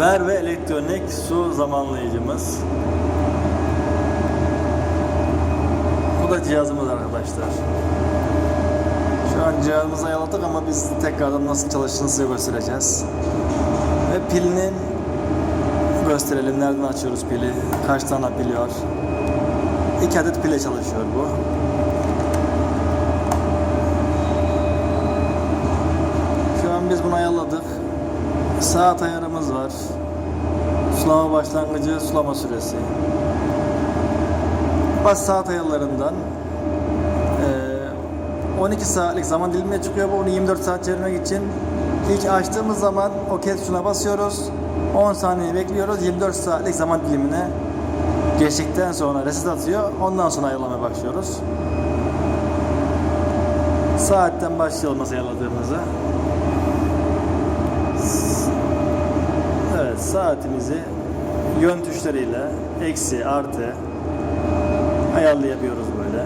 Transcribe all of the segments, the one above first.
Ver ve elektronik su zamanlayıcımız. Bu da cihazımız arkadaşlar. Şu an cihazımızı ayarladık ama biz tekrardan nasıl çalıştığını size göstereceğiz. Ve pilinin gösterelim. Nereden açıyoruz pili? Kaç tane pili var? İki adet pile çalışıyor bu. Şu an biz bunu ayarladık. Saat ayarımız var. Sulama başlangıcı, sulama süresi. Bas saat ayarlarından eee, 12 saatlik zaman dilimine çıkıyor bu. Onu 24 saat çevirmek için ilk açtığımız zaman OK tuşuna basıyoruz. 10 saniye bekliyoruz. 24 saatlik zaman dilimine geçtikten sonra reset atıyor. Ondan sonra ayarlamaya başlıyoruz. Saatten başlayalım nasıl ayarladığımızı. Saatimizi yön tuşlarıyla eksi artı ayarlayabiliyoruz böyle.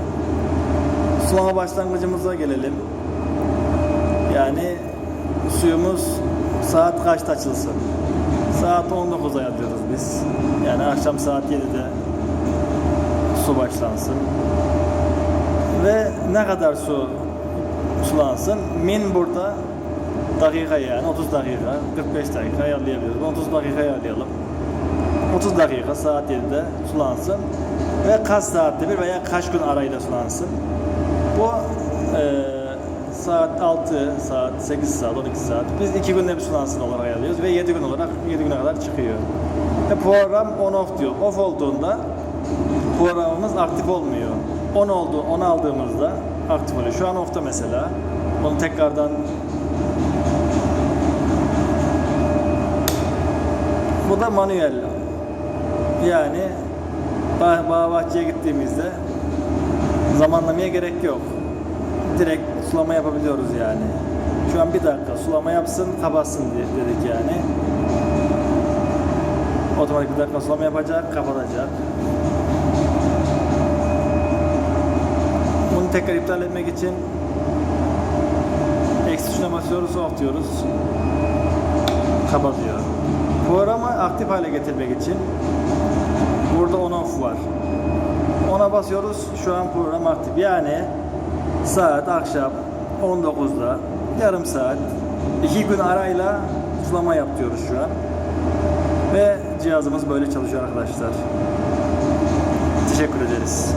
Sulama başlangıcımıza gelelim. Yani suyumuz saat kaçta açılsın? Saat 19'a ayarlıyoruz biz. Yani akşam saat 7'de su başlansın. Ve ne kadar su sulansın? Min burada dakika yani 30 dakika, 45 dakika ayarlayabiliriz. 30 dakika ayarlayalım. 30 dakika saat 7'de sulansın ve kaç saatte bir veya kaç gün arayla sulansın. Bu eee, saat 6 saat, 8 saat, 12 saat. Biz 2 günde bir sulansın olarak ayarlıyoruz ve 7 gün olarak 7 güne kadar çıkıyor. Ve program on off diyor. Off olduğunda programımız aktif olmuyor. On oldu, on aldığımızda aktif oluyor. Şu an off'ta mesela. Onu tekrardan da manuel. Yani bağ bahçeye gittiğimizde zamanlamaya gerek yok. Direkt sulama yapabiliyoruz yani. Şu an bir dakika sulama yapsın, kapatsın dedik yani. Otomatik bir dakika sulama yapacak, kapatacak. Bunu tekrar iptal etmek için eksi tuşuna basıyoruz, off diyoruz. Kapatıyor. Programı aktif hale getirmek için burada on off var. Ona basıyoruz. Şu an program aktif. Yani saat akşam 19'da yarım saat iki gün arayla sulama yapıyoruz şu an. Ve cihazımız böyle çalışıyor arkadaşlar. Teşekkür ederiz.